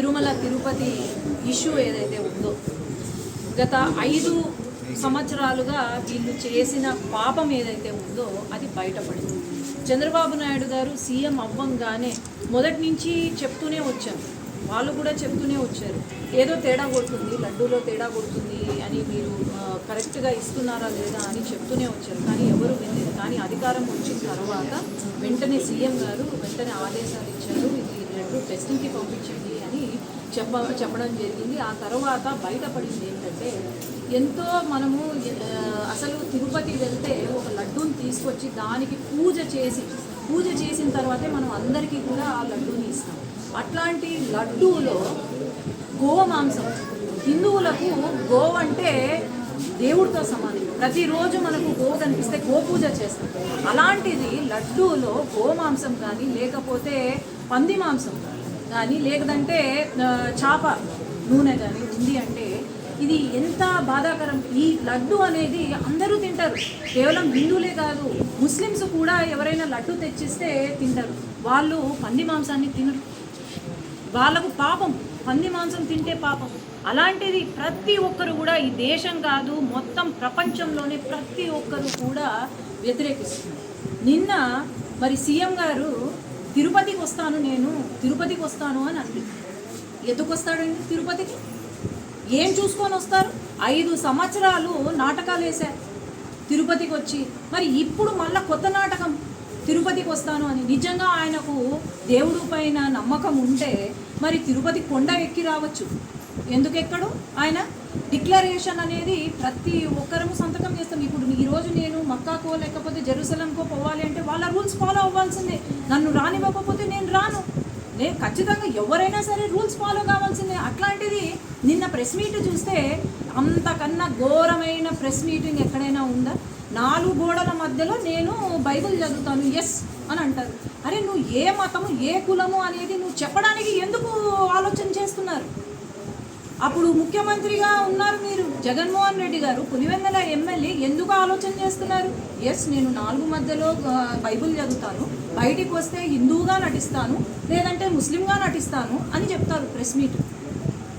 Tirumala Tirupati issue ఏదైతే ఉందో గత ఐదు సంవత్సరాలుగా వీళ్ళు చేసిన పాపం ఏదైతే ఉందో అది బయటపడింది. చంద్రబాబు నాయుడు గారు సీఎం అవ్వంగానే మొదటి నుంచి చెప్తూనే వచ్చారు. వాళ్ళు కూడా చెప్తూనే వచ్చారు. ఏదో తేడా కొడుతుంది లడ్డూలో తేడా కొడుతుంది అని మీరు కరెక్ట్గా ఇస్తున్నారా లేదా అని చెప్తూనే వచ్చారు. కానీ ఎవరు వినలేదు. కానీ అధికారం వచ్చిన తర్వాత వెంటనే సీఎం గారు వెంటనే ఆదేశాలు ఇచ్చారు. ఇది లడ్డు టెస్టింగ్కి పంపించండి అని చెప్ప చెప్పడం జరిగింది. ఆ తర్వాత బయటపడింది ఏంటంటే ఎంతో మనము అసలు తిరుపతి వెళ్తే ఒక లడ్డూని తీసుకొచ్చి దానికి పూజ చేసి పూజ చేసిన తర్వాతే మనం అందరికీ కూడా ఆ లడ్డూని ఇస్తాం. అట్లాంటి లడ్డూలో గోమాంసం హిందువులకు గో అంటే దేవుడితో సమానం. ప్రతిరోజు మనకు గో కనిపిస్తే గోపూజ చేస్తాం. అలాంటిది లడ్డూలో గోమాంసం కానీ లేకపోతే పంది మాంసం కానీ లేదంటే చాప నూనె కానీ ఉంది అంటే ఇది ఎంత బాధాకరం? ఈ లడ్డు అనేది అందరూ తింటారు. కేవలం హిందువులే కాదు ముస్లిమ్స్ కూడా ఎవరైనా లడ్డు తెచ్చిస్తే తింటారు. వాళ్ళు పంది మాంసాన్ని తినరు. వాళ్ళకు పాపం పంది మాంసం తింటే పాపం. అలాంటిది ప్రతి ఒక్కరు కూడా ఈ దేశం కాదు మొత్తం ప్రపంచంలోనే ప్రతి ఒక్కరు కూడా వ్యతిరేకిస్తున్నారు. నిన్న మరి సీఎం గారు తిరుపతికి వస్తాను నేను తిరుపతికి వస్తాను అని అంది ఎందుకు వస్తాడండి తిరుపతికి? ఏం చూసుకొని వస్తారు? ఐదు సంవత్సరాలు నాటకాలు వేశారు తిరుపతికి వచ్చి. మరి ఇప్పుడు మళ్ళీ కొత్త నాటకం తిరుపతికి వస్తాను అని. నిజంగా ఆయనకు దేవుడు పైన నమ్మకం ఉంటే మరి తిరుపతి కొండ ఎక్కి రావచ్చు. ఎందుకు ఎక్కడు ఆయన డిక్లరేషన్ అనేది ప్రతి ఒక్కరము సంతకం చేస్తాం. ఇప్పుడు ఈరోజు నేను మక్కాకో లేకపోతే జెరూసలంకో పోవాలి అంటే వాళ్ళ రూల్స్ ఫాలో అవ్వాల్సిందే. నన్ను రానివ్వకపోతే నేను రాను. నేను ఖచ్చితంగా ఎవరైనా సరే రూల్స్ ఫాలో కావాల్సిందే. అట్లాంటిది నిన్న ప్రెస్ మీట్ చూస్తే అంతకన్నా ఘోరమైన ప్రెస్ మీటింగ్ ఎక్కడైనా ఉందా? నాలుగు గోడల మధ్యలో నేను బైబిల్ చదువుతాను ఎస్ అని అంటారు. అరే నువ్వు ఏ మతము ఏ కులము అనేది నువ్వు చెప్పడానికి ఎందుకు ఆలోచన చేస్తున్నారు? అప్పుడు ముఖ్యమంత్రిగా ఉన్నారు మీరు జగన్మోహన్ రెడ్డి గారు పులివెందల ఎమ్మెల్యే ఎందుకు ఆలోచన చేస్తున్నారు? ఎస్ నేను నాలుగు మధ్యలో బైబిల్ చదువుతాను బయటికి వస్తే హిందువుగా నటిస్తాను లేదంటే ముస్లింగా నటిస్తాను అని చెప్తారు ప్రెస్ మీట్.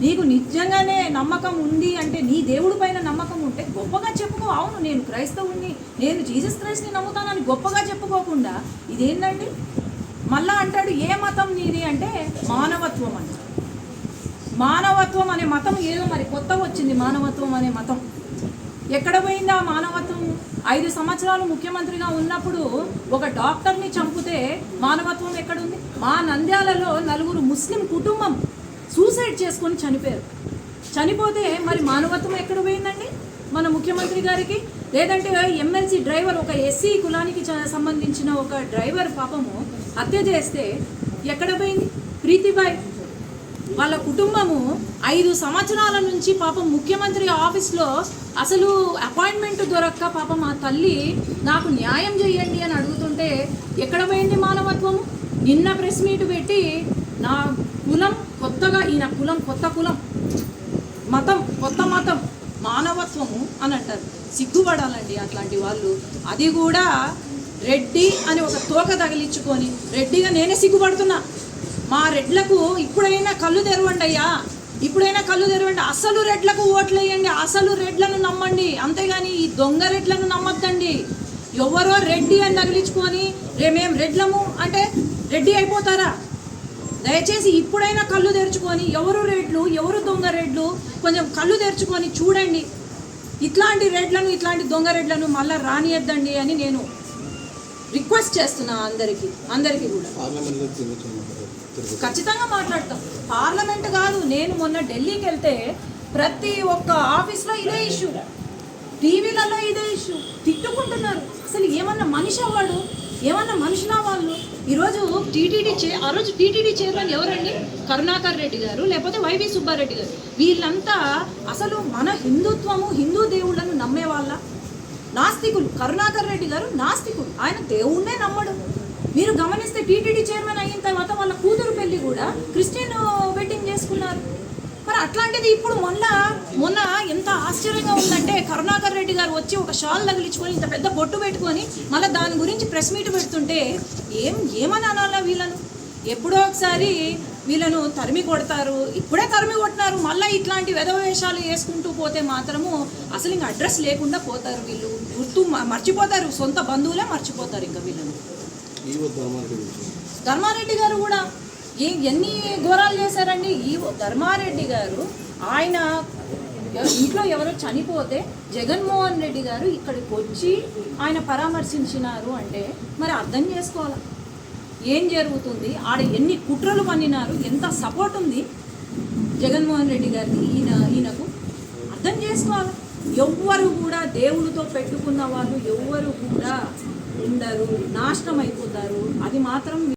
నీకు నిజంగానే నమ్మకం ఉంది అంటే నీ దేవుడి పైన నమ్మకం ఉంటే గొప్పగా చెప్పుకో. అవును నేను క్రైస్తవుణ్ణి నేను జీసస్ క్రైస్ట్ని నమ్ముతానని గొప్పగా చెప్పుకోకుండా ఇదేంటండి మళ్ళా అంటాడు ఏ మతం నీది అంటే మానవత్వం అంట. మానవత్వం అనే మతం ఏదో మరి కొత్తగా వచ్చింది మానవత్వం అనే మతం. ఎక్కడ పోయింది ఆ మానవత్వం? ఐదు సంవత్సరాలు ముఖ్యమంత్రిగా ఉన్నప్పుడు ఒక డాక్టర్ని చంపితే మానవత్వం ఎక్కడుంది మా నంద్యాలలో నలుగురు ముస్లిం కుటుంబం. సూసైడ్ చేసుకొని చనిపోయారు. చనిపోతే మరి మానవత్వం ఎక్కడ పోయిందండి? మన ముఖ్యమంత్రి గారికి? లేదంటే ఎమ్మెల్సీ డ్రైవర్ ఒక ఎస్సీ కులానికి చ- సంబంధించిన ఒక డ్రైవర్ పాపము హత్య చేస్తే ఎక్కడ పోయింది? ప్రీతిబాయ్. వాళ్ళ కుటుంబము ఐదు సంవత్సరాల నుంచి పాపం ముఖ్యమంత్రి ఆఫీస్లో అసలు అపాయింట్మెంట్ దొరక్క పాపం ఆ తల్లి నాకు న్యాయం చేయండి అని అడుగుతుంటే ఎక్కడ పోయింది మానవత్వము? నిన్న ప్రెస్ మీట్ పెట్టి నా కులం కొత్తగా ఈయన కులం కొత్త కులం మతం కొత్త మతం మానవత్వము అని అంటారు. సిగ్గుపడాలండి అట్లాంటి వాళ్ళు. అది కూడా రెడ్డి అని ఒక తోక తగిలించుకొని రెడ్డిగా నేనే సిగ్గుపడుతున్నా. మా రెడ్లకు ఇప్పుడైనా కళ్ళు తెరవండి అయ్యా. ఇప్పుడైనా కళ్ళు తెరవండి. అసలు రెడ్లకు ఓట్లు వేయండి అసలు రెడ్లను నమ్మండి. అంతేగాని ఈ దొంగ రెడ్లను నమ్మద్దండి. ఎవరో రెడ్డి అని తగిలించుకొని రేమేం రెడ్లము. అంటే రెడ్డి అయిపోతారా? దయచేసి ఇప్పుడైనా కళ్ళు తెరుచుకొని ఎవరు రెడ్లు ఎవరు దొంగ రెడ్లు కొంచెం కళ్ళు తెరుచుకొని చూడండి. ఇట్లాంటి రెడ్లను ఇట్లాంటి దొంగ రెడ్లను మళ్ళీ రానియద్దండి అని నేను రిక్వెస్ట్ చేస్తున్నా అందరికీ అందరికీ కూడా. ఖచ్చితంగా మాట్లాడతాం. పార్లమెంట్ కాదు నేను మొన్న ఢిల్లీకి వెళ్తే ప్రతి ఒక్క ఆఫీస్లో ఇదే ఇష్యూ. టీవీలలో ఇదే ఇష్యూ. తిట్టుకుంటున్నారు. అసలు ఏమన్నా మనిషి అవ్వడు? ఏమన్నా మనుషులా వాళ్ళు? ఈరోజు టీటీడీ చే ఆ రోజు టీటీడీ చైర్మన్ ఎవరండి? కరుణాకర్ రెడ్డి గారు లేకపోతే వైవి సుబ్బారెడ్డి గారు. వీళ్ళంతా అసలు మన హిందుత్వము హిందూ దేవుళ్ళను నమ్మే వాళ్ళ? నాస్తికులు. కరుణాకర్ రెడ్డి గారు నాస్తికుడు. ఆయన దేవుణ్ణే నమ్మడు. మీరు గమనిస్తే టీటీడీ చైర్మన్ అయిన తర్వాత వాళ్ళ కూతురు పెళ్ళి కూడా క్రిస్టియన్ వెడ్డింగ్ చేసుకున్నారు. మరి అట్లాంటిది ఇప్పుడు మొన్న మొన్న ఎంత ఆశ్చర్యంగా ఉందంటే కరుణాకర్ రెడ్డి గారు వచ్చి ఒక షాల్ తగిలించుకొని ఇంత పెద్ద బొట్టు పెట్టుకొని మళ్ళీ దాని గురించి ప్రెస్ మీట్ పెడుతుంటే ఏం ఏమని అనాలా వీళ్ళను? ఎప్పుడో ఒకసారి వీళ్ళను తరిమి కొడతారు ఇప్పుడే తరిమి కొట్టినారు మళ్ళీ ఇట్లాంటి వెధవేషాలు వేసుకుంటూ పోతే మాత్రము అసలు ఇంకా అడ్రస్ లేకుండా పోతారు వీళ్ళు. గుర్తు మర్చిపోతారు సొంత బంధువులే మర్చిపోతారు ఇంకా వీళ్ళను. ధర్మారెడ్డి గారు. కూడా ఏ ఎన్ని ఘోరాలు చేశారండి? ఈ ధర్మారెడ్డి గారు ఆయన ఇంట్లో ఎవరో చనిపోతే జగన్మోహన్ రెడ్డి గారు ఇక్కడికి వచ్చి ఆయన పరామర్శించినారు అంటే మరి అర్థం చేసుకోవాలి? ఏం జరుగుతుంది? ఆడ ఎన్ని కుట్రలు పన్నినారు? ఎంత సపోర్ట్ ఉంది జగన్మోహన్ రెడ్డి గారికి ఈయన ఈయనకు? అర్థం చేసుకోవాలి? ఎవ్వరు కూడా దేవుడితో పెట్టుకున్న వాళ్ళు ఎవ్వరు కూడా ఉండరు నాశనం అయిపోతారు. అది మాత్రం